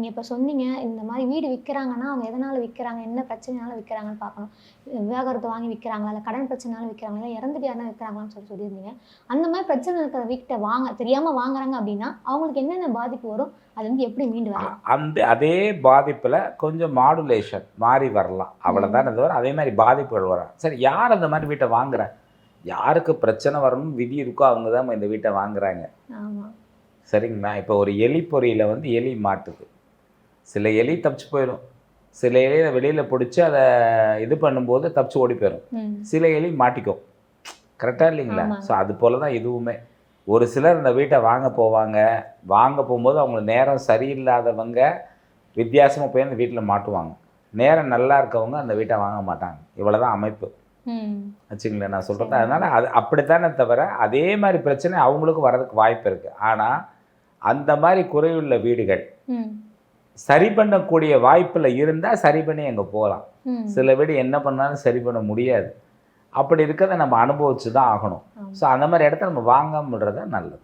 நீங்கள் இப்போ சொன்னீங்க இந்த மாதிரி வீடு விற்கிறாங்கன்னா அவங்க எதனால் விற்கிறாங்க என்ன பிரச்சனைனால விற்கிறாங்கன்னு பார்க்கணும். விவாகரத்து வாங்கி விற்கிறாங்களா இல்லை கடன் பிரச்சனைனால விற்கிறாங்களா இல்லை இறந்துட்டு யாருனா விற்கிறாங்களான்னு சொல்லி சொல்லியிருந்தீங்க. அந்த மாதிரி பிரச்சனை இருக்கிற வீட்டை வாங்க தெரியாமல் வாங்குறாங்க அப்படின்னா அவங்களுக்கு என்னென்ன பாதிப்பு வரும்? அது வந்து எப்படி மீண்டு வரலாம் அந்த அதே பாதிப்பில் கொஞ்சம் மாடுலேஷன் மாறி வரலாம். அவ்வளோதான் தவிர அதே மாதிரி பாதிப்புகள் வரும் சரி யார் அந்த மாதிரி வீட்டை வாங்குறா? யாருக்கு பிரச்சனை வரணும் விதி இருக்கோ அவங்க தான் இந்த வீட்டை வாங்குறாங்க. சரிங்களா? இப்போ ஒரு எலி பொறியில் வந்து எலி மாட்டுது. சில எலி தப்பிச்சு போயிடும். சில எலியை வெளியில் பிடிச்சி அதை இது பண்ணும்போது தப்பிச்சு ஓடி போயிடும். சில எலி மாட்டிக்கும். கரெக்டாக இல்லைங்களா. ஸோ அது போல தான் இதுவுமே. ஒரு சிலர் இந்த வீட்டை வாங்க போவாங்க. வாங்க போகும்போது அவங்க நேரம் சரியில்லாதவங்க வித்தியாசமாக போய் அந்த வீட்டில் மாட்டுவாங்க. நேரம் நல்லா இருக்கவங்க அந்த வீட்டை வாங்க மாட்டாங்க. இவ்வளோ தான் அமைப்பு வச்சுங்களேன் நான் சொல்கிறது. அதனால் அது அப்படித்தானே தவிர அதே மாதிரி பிரச்சனை அவங்களுக்கும் வர்றதுக்கு வாய்ப்பு இருக்குது ஆனால் அந்த மாதிரி குறையுள்ள வீடுகள் சரி பண்ணக்கூடிய வாய்ப்பில் இருந்தால் சரி பண்ணி அங்கே போகலாம். சில வீடு என்ன பண்ணாலும் சரி பண்ண முடியாது. அப்படி இருக்கிறத நம்ம அனுபவிச்சு தான் ஆகணும். ஸோ அந்த மாதிரி இடத்த நம்ம வாங்காம விடுறது தான் நல்லது.